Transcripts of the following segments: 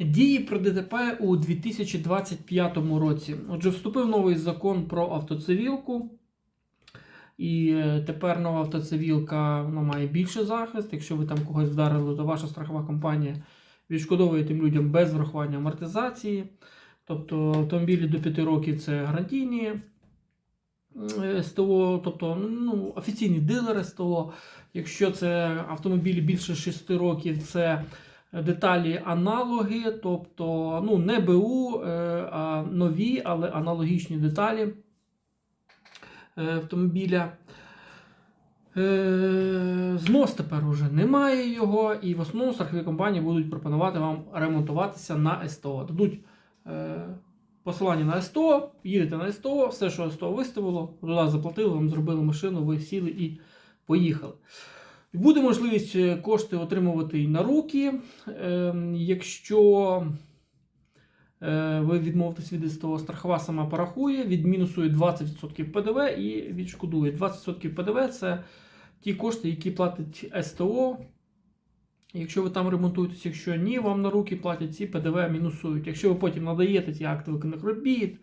Дії про ДТП у 2025 році. Отже, вступив новий закон про автоцивілку. І е, тепер нова автоцивілка вона має більший захист. Якщо ви там когось вдарили, то ваша страхова компанія відшкодовує тим людям без врахування амортизації. Тобто автомобілі до 5 років це гарантійні е, СТО, тобто ну, офіційні дилери СТО. Якщо це автомобілі більше 6 років, це деталі аналоги, тобто ну, не БУ, е, а нові, але аналогічні деталі е, автомобіля. Е, Знос тепер уже немає його, і в основному страхові компанії будуть пропонувати вам ремонтуватися на СТО. Дадуть посилання на СТО, їдете на СТО, все, що СТО виставило, туди заплатили, вам зробили машину, ви сіли і поїхали. Буде можливість е, кошти отримувати і на руки. Е, якщо е, ви відмовитесь від СТО, страхова сама порахує, відмінусує 20% ПДВ і відшкодує. 20% ПДВ це ті кошти, які платить СТО. Якщо ви там ремонтуєтесь, якщо ні, вам на руки платять ці ПДВ мінусують. Якщо ви потім надаєте ті акти виконаних робіт,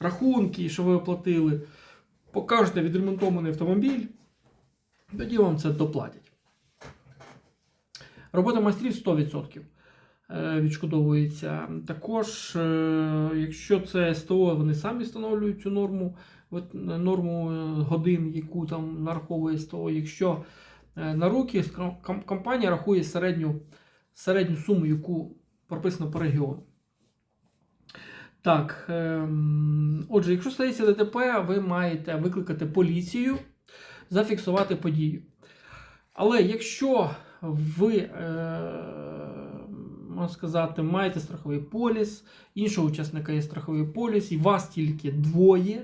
рахунки, що ви оплатили, покажете відремонтований автомобіль, тоді вам це доплатять. Робота майстрів 100% е, відшкодовується. Також, е, якщо це СТО, вони самі встановлюють цю норму, норму е, годин, яку там нараховує СТО. Якщо на руки компанія рахує середню, середню суму, яку прописано по регіону. Так, ем, отже, якщо стається ДТП, ви маєте викликати поліцію, зафіксувати подію. Але якщо ви, е, можна сказати, маєте страховий поліс, іншого учасника є страховий поліс, і вас тільки двоє,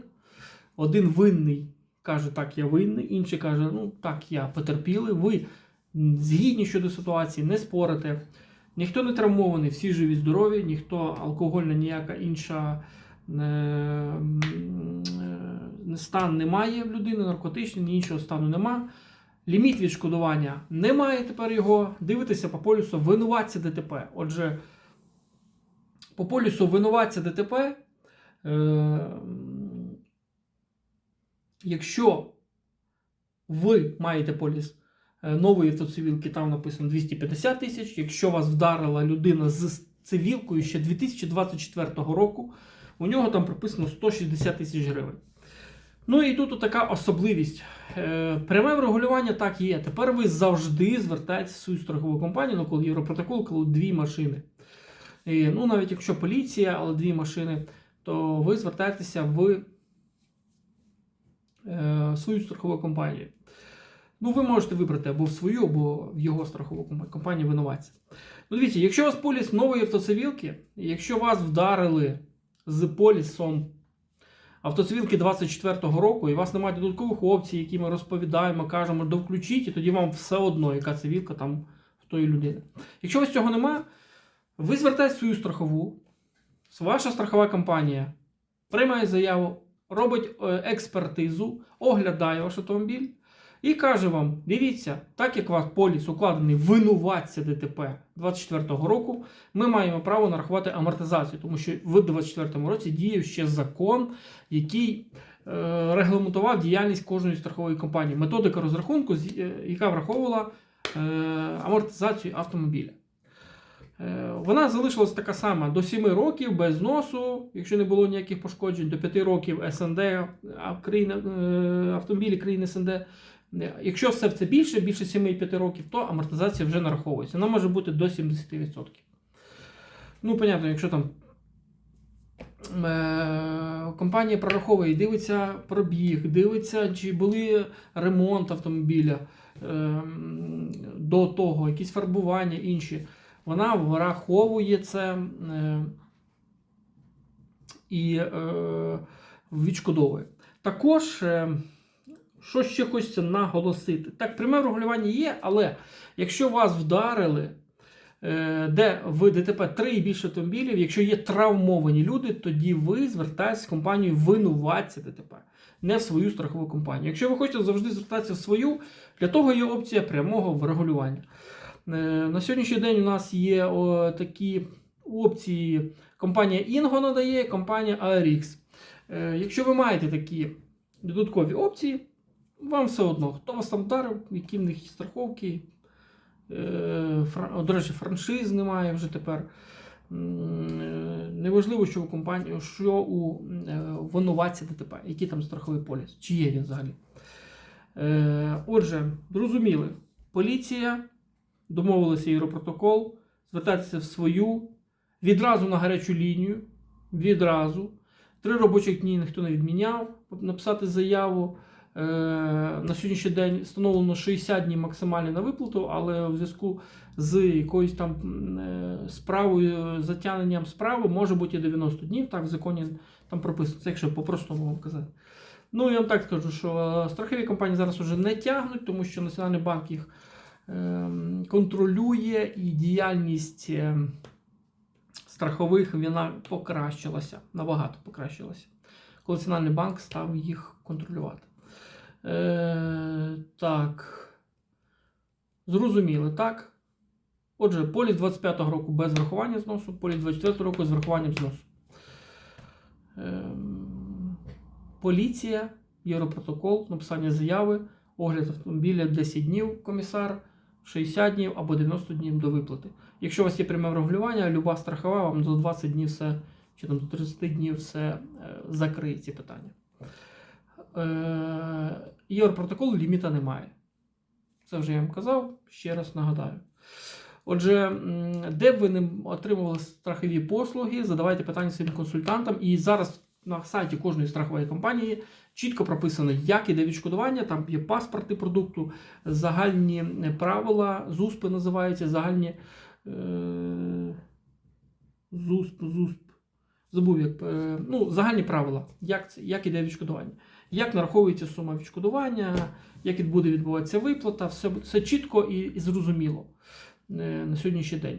один винний каже, так, я винний, інший каже, ну так, я потерпілий, ви згідні щодо ситуації, не спорите. Ніхто не травмований, всі живі, здорові, ніхто алкогольна, ніяка інша е, стан немає в людини, наркотичний, іншого стану нема. Ліміт відшкодування немає тепер його. Дивитися по полюсу винуватця ДТП. Отже, по полюсу винуватця ДТП, е, якщо ви маєте поліс е, нової автоцивілки, там написано 250 тисяч. Якщо вас вдарила людина з цивілкою ще 2024 року, у нього там прописано 160 тисяч гривень. Ну і тут така особливість. Е, Пряме врегулювання так є. Тепер ви завжди звертаєтеся в свою страхову компанію, ну коли Європротокол, коли дві машини. І, ну, навіть якщо поліція, але дві машини, то ви звертаєтеся в е, свою страхову компанію. Ну, ви можете вибрати або в свою, або в його страхову компанію винуватця. Ну, дивіться, якщо у вас поліс нової автоцивілки, якщо вас вдарили з полісом автоцивілки 24-го року, і у вас немає додаткових опцій, які ми розповідаємо, кажемо, довключіть, і тоді вам все одно, яка цивілка там в тої людини. Якщо вас цього немає, ви звертаєте свою страхову, ваша страхова компанія приймає заяву, робить е, експертизу, оглядає ваш автомобіль і каже вам: дивіться, так як у вас поліс укладений винуватця ДТП 24-го року, ми маємо право нарахувати амортизацію, тому що в 24-му році діяв ще закон, який е, регламентував діяльність кожної страхової компанії. Методика розрахунку, е, яка враховувала е, амортизацію автомобіля. Вона залишилась така сама до 7 років без носу, якщо не було ніяких пошкоджень, до 5 років СНД, автомобілі країни СНД. Е, Якщо все це більше, більше 7,5 років, то амортизація вже нараховується. Вона може бути до 70%. Ну, понятно, якщо там е, компанія прораховує дивиться пробіг, дивиться, чи були ремонт автомобіля е, до того, якісь фарбування інші. Вона враховує це і відшкодовує. Також, що ще хочеться наголосити, так, пряме регулювання є, але якщо вас вдарили, е, де в ДТП 3 і більше автомобілів, якщо є травмовані люди, тоді ви звертаєтесь в компанію винуватця ДТП, не в свою страхову компанію. Якщо ви хочете завжди звертатися в свою, для того є опція прямого врегулювання. Е, На сьогоднішній день у нас є такі опції компанія Ingo надає, компанія ARX. Е, Якщо ви маєте такі додаткові опції, вам все одно, хто вас там вдарив, які в них страховки. Е, До речі, франшиз немає вже тепер. Е, Неважливо, що у компанії, що у е, винуватця ДТП, який там страховий поліс, чи є він взагалі. Отже, зрозуміли, поліція, домовилися Європротокол, звертатися в свою, відразу на гарячу лінію, відразу. Три робочих дні ніхто не відміняв, написати заяву. Е, На сьогоднішній день встановлено 60 днів максимально на виплату, але у зв'язку з якоюсь там е, справою, затягненням справи може бути і 90 днів. Так в законі там прописано. Це якщо по-простому вам казати. Ну, я вам так скажу, що е, страхові компанії зараз вже не тягнуть, тому що Національний банк їх ем, контролює і діяльність ем, страхових вона покращилася, набагато покращилася, коли Національний банк став їх контролювати. Е, так. Зрозуміли, так? Отже, поліс 25-го року без врахування зносу, поліс 24-го року з врахуванням зносу. Ем, поліція, Європротокол, написання заяви, огляд автомобіля 10 днів комісар, 60 днів або 90 днів до виплати. Якщо у вас є пряме регулювання, люба страхова вам за 20 днів все, чи там до 30 днів все е, закриє ці питання. Е, Європротокол ліміта немає. Це вже я вам казав, ще раз нагадаю. Отже, де б ви не отримували страхові послуги, задавайте питання своїм консультантам. І зараз на сайті кожної страхової компанії чітко прописано, як іде відшкодування. Там є паспорти продукту, загальні правила, ЗУСПи називаються, загальні е, ЗУСП, ЗУСП. Забув, як е, ну, загальні правила, як, як іде відшкодування, як нараховується сума відшкодування, як буде відбуватися виплата, все, все чітко і, і зрозуміло е, на сьогоднішній день.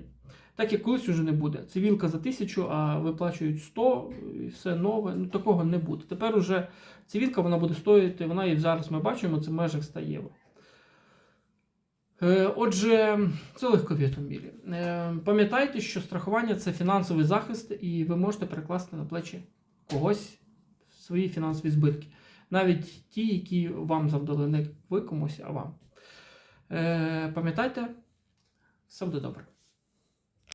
Так як колись вже не буде. Цивілка за тисячу, а виплачують 100 і все нове. Ну такого не буде. Тепер уже цивілка вона буде стоїти, вона і зараз ми бачимо, це в межах 100 євро. Е, Отже, це легкові автомобілі. Е, Пам'ятайте, що страхування це фінансовий захист, і ви можете перекласти на плечі когось свої фінансові збитки. Навіть ті, які вам завдали не ви комусь, а вам. Е, Пам'ятайте, все буде добре.